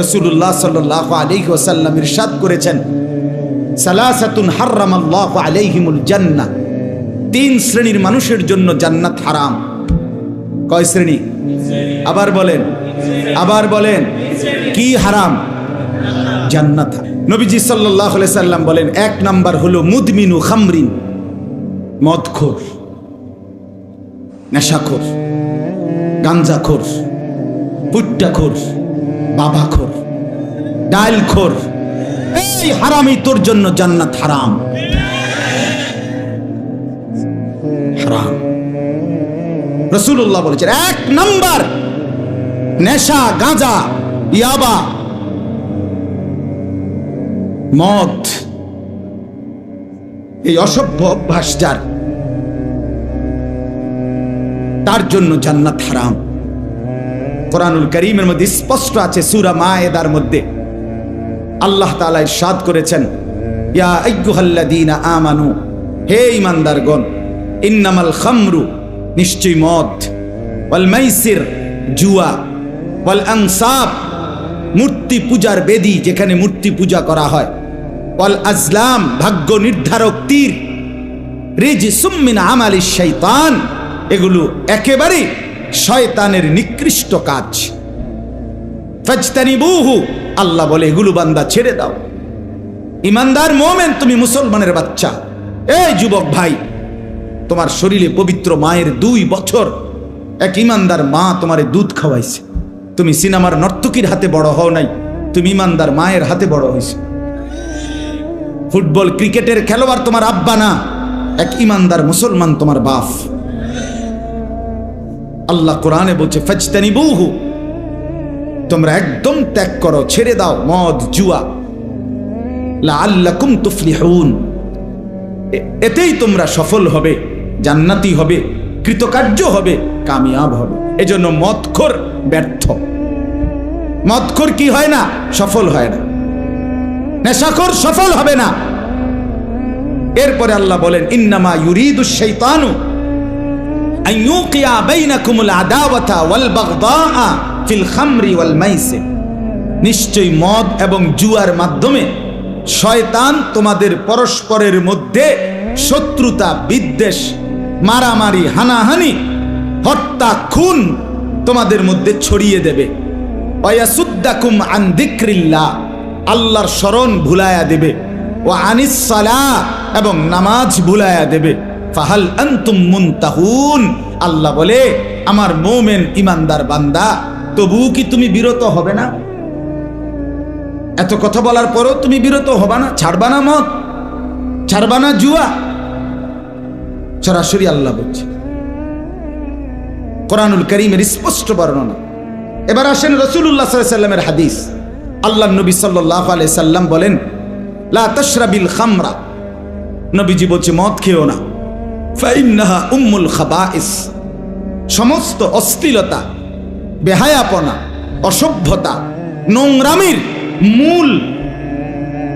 রসুল্লাহ সাল্লাহ আলাইহি ওয়াসাল্লাম ইরশাদ করেছেন, সালাসাতুন হারামাল্লাহ আলাইহিমুল জান্না তিন শ্রেণির মানুষের জন্য জান্নাত হারাম। কয় শ্রেণি? আবার বলেন আবার বলেন, কি হারাম? জান্নাত। হারাম। নবীজি সাল্লাহ সাল্লাম বলেন, এক নাম্বার হলো মুদমিনু খামরিন, মদখোর, নেশাখোর, গাঞ্জাখোর, পুট্টাখোর। বাবাখোর, ডাইলখোর, এই হারামি তোর জন্য জান্নাত হারাম। হারাম। রসুল্লাহ বলেছেন, এক নাম্বার নেশা, গাঁজা, ইয়াবা, মদ, এই অসভ্য অভ্যাস যার, তার জন্য জান্নাত হারাম। কোরআনুল করিমের মধ্যে স্পষ্ট আছে, সুরা মায়েদার মধ্যে। আল্লাহ তাআলা ইরশাদ করেছেন, ইয়া আমানু, হে ঈমানদারগণ, ইন্নামাল খামরু নিশ্চয় মদ, ওয়াল মাইসির, জুয়া, ওয়াল আনসাব, মূর্তি পূজার বেদি যেখানে মূর্তি পূজা করা হয়, ওয়াল আজলাম, ভাগ্য নির্ধারক তীর রিজ সুম্মিন আমালি শৈতান এগুলো একেবারে শয়তানের নিকৃষ্ট কাজ। ফাজতানিবুহু, আল্লাহ বলে, এগুলো বান্দা ছেড়ে দাও। ইমানদার মোমেন, তুমি মুসলমানের বাচ্চা। এই যুবক ভাই, তোমার শরীরে পবিত্র মায়ের দুই বছর। এক ইমানদার মা তোমারে দুধ খাওয়াইছে। তুমি সিনেমার নর্তকীর হাতে বড় হও নাই, তুমি ইমানদার মায়ের হাতে বড় হয়েছে ফুটবল ক্রিকেটের খেলোয়াড় তোমার আব্বা না, এক ইমানদার মুসলমান তোমার বাপ। আল্লাহ কোরআনে বলছে ফাজতানি বহু তোমরা একদম ত্যাগ করো, ছেড়ে দাও, মদ, জুয়া। লাআল্লাকুম তুফলিহুন। এতেই তোমরা সফল হবে, জান্নাতি হবে, কৃতকার্য হবে, কামিয়াব হবে। এজন্য মদখোর ব্যর্থ। মদখোর কি হয় না? সফল হয় না। নেশাখোর সফল হবে না। এরপরে আল্লাহ বলেন, ইন্নামা ইউরিদু শাইতানু। আন ইউকিয়া বাইনাকুমুল আদাওয়াতা ওয়াল বাগদাআ ফিল খামরি ওয়াল মাইসির নিশ্চয়ই মদ এবং জুয়ার মাধ্যমে শয়তান তোমাদের পরস্পরের মধ্যে শত্রুতা, বিদ্বেষ, মারামারি, হানাহানি, হত্যা, খুন তোমাদের মধ্যে ছড়িয়ে দেবে। ওয়াসুদ্দাকুম আন যিকরিল্লাহ আল্লাহর স্মরণ ভুলায়া দেবে। ও আনিস এবং নামাজ ভুলায়া দেবে। ফাহাল আনতুম মুনতাহুন। আল্লাহ বলে, আমার মোমেন ইমানদার বান্দা, তবুও কি তুমি বিরত হবে না? এত কথা বলার পরও তুমি বিরত হবা না, ছাড়বা না মত ছাড়বা না জুয়া। সরাসরি আল্লাহ বলছে। কোরআনুল করিমের স্পষ্ট বর্ণনা। এবার আসেন রসুল্লাহ সাল্লামের হাদিস। আল্লাহ নবী সাল্লাহ আলাই সাল্লাম বলেন, লা তশরাবিল খামরা। নবীজি বলছে, মদ খেও না। ফাইন্নাহা উম্মুল খাবাইস। সমস্ত অশ্লীলতা, বেহায়াপনা, অসভ্যতা, নোংরামির মূল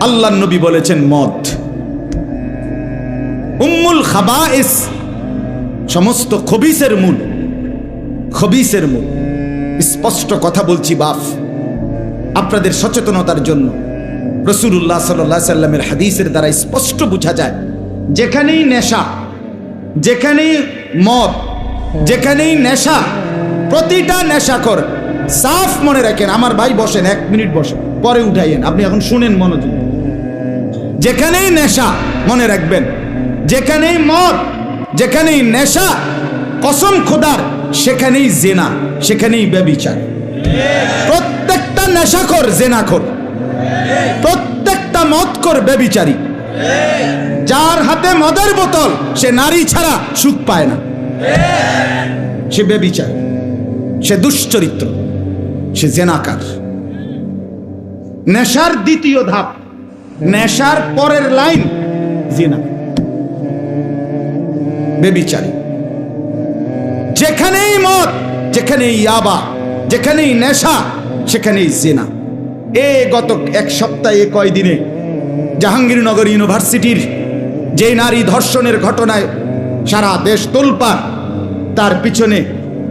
আল্লাহ নবী বলেছেন মদ। উম্মুল খাবাইস সমস্ত খবিসের মূল খবিসের মূল। স্পষ্ট কথা বলছি, বাফ। আপনাদের সচেতনতার জন্য রসুল্লাহ সাল্লাহ সাল্লামের হাদিসের দ্বারা স্পষ্ট বোঝা যায়, যেখানেই নেশা যেখানেই মদ, যেখানেই নেশা, প্রতিটা নেশাখর সাফ মনে রাখেন, আমার ভাই বসেন, এক মিনিট বসেন, পরে উঠাইয়েন, আপনি এখন শুনেন মনোযোগ। যেখানেই নেশা মনে রাখবেন, যেখানেই মদ, যেখানেই নেশা, কসম খোদার, সেখানেই জেনা, সেখানেই ব্যবিচার। প্রত্যেকটা নেশাখর জেনাখর, প্রত্যেকটা মদখর ব্যবিচারী। যার হাতে মদের বোতল, সে নারী ছাড়া সুখ পায় না। সে বেবিচার, সে দুশ্চরিত্র, সে জেনাকার। নেশার দ্বিতীয় ধাপ, নেশার পরের লাইন, জেনা। বেবিচারী। যেখানেই মদ, যেখানেই ইয়াবা, যেখানেই নেশা, সেখানেই জেনা। এ গত এক সপ্তাহে কয়দিনে জাহাঙ্গীরনগর ইউনিভার্সিটির যে নারী ধর্ষণের ঘটনায় সারা দেশ তোলপাড়, তার পিছনে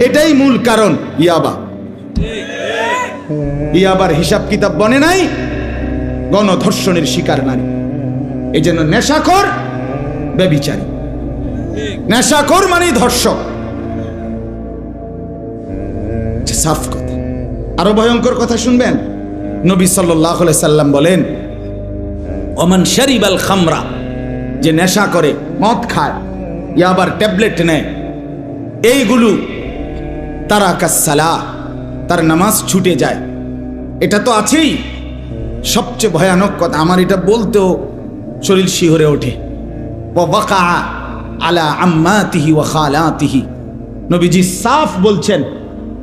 এটাই মূল কারণ ইয়াবা। ইয়াবার হিসাব কিতাব বনে নাই, গণধর্ষণের শিকার নারী। এই জন্য নেশাখোর, বেবিচারী। নেশাখোর মানে ধর্ষক। সাফ কথা। আরও ভয়ঙ্কর কথা শুনবেন? নবী সাল্লাহ সাল্লাম বলেন ওমান শরিবাল খামরা। যে নেশা করে, মদ খায়, ইয়া আবার ট্যাবলেট নেয়। এইগুলো তারা কাসালা তার নামাজ ছুটে যায়। এটা তো আছেই। সবচেয়ে ভয়ানক কথা, আমার এটা বলতেও শরীর শিহরে ওঠে। ওয়াকা আলা আম্মাতিহি ওয়া খালাতিহি। নবীজি সাফ বলছেন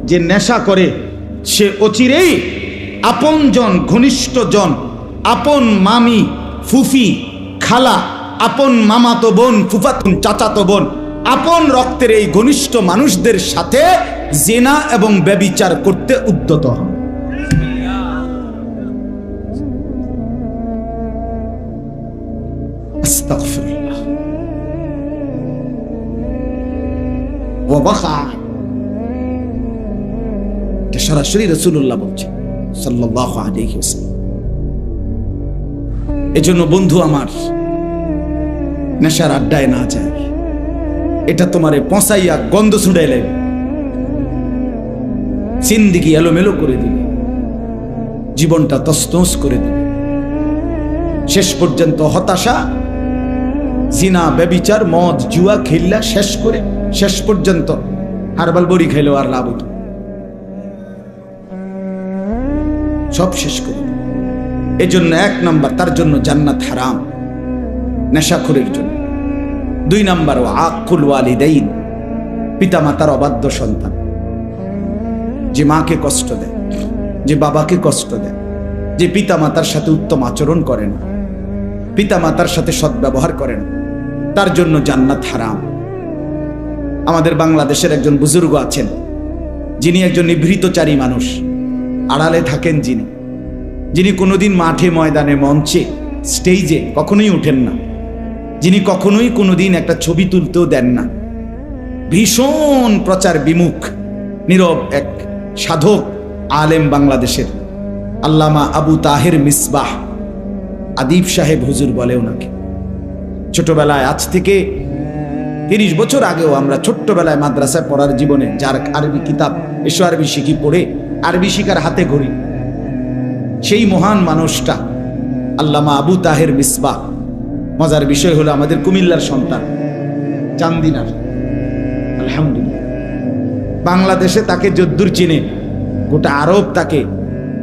যে নেশা করে, সে অচিরেই আপনজন, ঘনিষ্ঠজন, আপন মামি ফুফি, খালা, আপন মামাতো বোন, ফুফাতুন চাচাতো বোন, আপন রক্তের এই ঘনিষ্ঠ মানুষদের সাথে জেনা এবং ব্যবিচার করতে উদ্যত। হন সরাসরি রসুল্লাহ বলছে, সাল্লাল্লাহু আলাইহি ওয়াসাল্লাম। এজন্য বন্ধু আমার, নেশার আড্ডায় না যায়। এটা তোমারে পচাইয়া গন্ধ ছুড়ে এলে এলোমেলো করে দিবে। জীবনটা তস্তস করে দিবে। শেষ পর্যন্ত হতাশা, জিনা, ব্যবিচার, মদ, জুয়া, খেললা শেষ করে শেষ পর্যন্ত হারবাল বড়ি খাইলেও আর লাভ সব শেষ করে। এজন্য এক নাম্বার, তার জন্য জান্নাত হারাম। নেশাখোরের জন্য। দুই নাম্বার, ও আকুল ওয়ালিদাইন পিতা মাতার অবাধ্য সন্তান। যে মাকে কষ্ট দেয়, যে বাবাকে কষ্ট দেয়, যে পিতা মাতার সাথে উত্তম আচরণ করে না পিতা মাতার সাথে সদ্ব্যবহার করে না, তার জন্য জান্নাত হারাম। আমাদের বাংলাদেশের একজন বুজুর্গ আছেন, যিনি একজন নিভৃতচারী মানুষ, আড়ালে থাকেন যিনি। যিনি কোনোদিন মাঠে ময়দানে মঞ্চে স্টেজে কখনোই ওঠেন না। যিনি কখনোই কোনোদিন একটা ছবি তুলতেও দেন না। ভীষণ প্রচার বিমুখ, নীরব এক সাধক আলেম বাংলাদেশের, আল্লামা আবু তাহের মিসবাহ, আদিব সাহেব হুজুর বলে ওনাকে। ছোটবেলায় আজ থেকে তিরিশ বছর আগেও আমরা ছোট্টবেলায় মাদ্রাসায় পড়ার জীবনে যার আরবি কিতাব, এসো আরবি শিখি পড়ে, আরবি শিকার হাতে ঘড়ি সেই মহান মানুষটা, আল্লামা আবু তাহের মিসবাহ। মজার বিষয় হলো আমাদের কুমিল্লার সন্তান, চান্দিনার। আলহামদুলিল্লাহ। বাংলাদেশে তাকে যদ্দুর চিনে, গোটা আরব তাকে,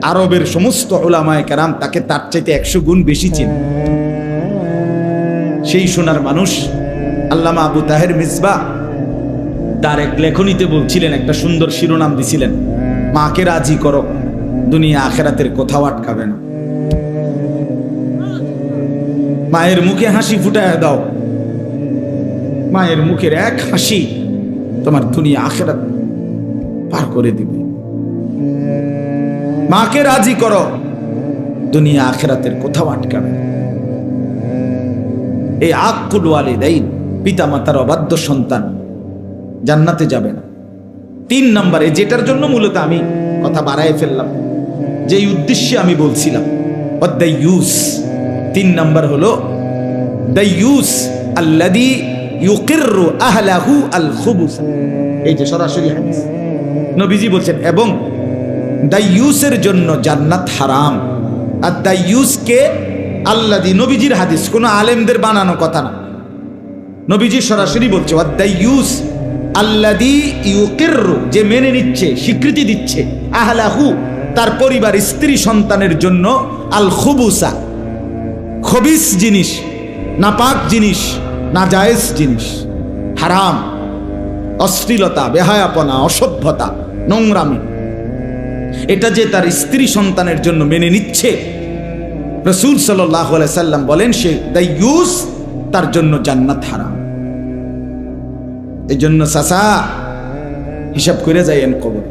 আরবের সমস্ত ওলামায় কেরাম তাকে তার চাইতে একশো গুণ বেশি চিনে। সেই সোনার মানুষ, আল্লামা আবু তাহের মিসবা তার এক লেখনীতে বলছিলেন, একটা সুন্দর শিরোনাম দিছিলেন, মাকে রাজি করো। দুনিয়া আখেরাতের কোথাও আটকাবে না। মায়ের মুখে হাসি ফুটায় দাও। মায়ের মুখের এক হাসি তোমার দুনিয়া আখেরাত পার করে দিবে। মাকে রাজি করো, দুনিয়া আখেরাতের কোথাও আটকাবে। এই আকুল ওয়ালিদাইন পিতা মাতার অবাধ্য সন্তান জান্নাতে যাবে না। তিন নম্বরে, যেটার জন্য মূলত আমি কথা বাড়ায় ফেললাম। যেই উদ্দেশ্যে আমি বলছিলাম তিন নাম্বার হলো আল্লাদি এবং জন্য জান্নাত হারাম। আর আল্লাদি নবীজির হাদিস, কোনো আলেমদের বানানো কথা না। নবীজি সরাসরি বলছে দাইয়ুস আল্লাদি ইউকিরু যে মেনে নিচ্ছে, স্বীকৃতি দিচ্ছে। আহলাহু, তার পরিবার স্ত্রী সন্তানের জন্য আল খুবুসা খবিস জিনিস, নাপাক জিনিস, নাজায়েজ জিনিস। হারাম, অশ্লীলতা, বেহায়াপনা, অসভ্যতা, নোংরামি। এটা যে তার স্ত্রী সন্তানের জন্য মেনে নিচ্ছে। রসুল সাল্লাম বলেন, সে দ্য ইউস তার জন্য জান্নাত হারাম। এই জন্য সাসা হিসাব করে যাইয়েন কবর।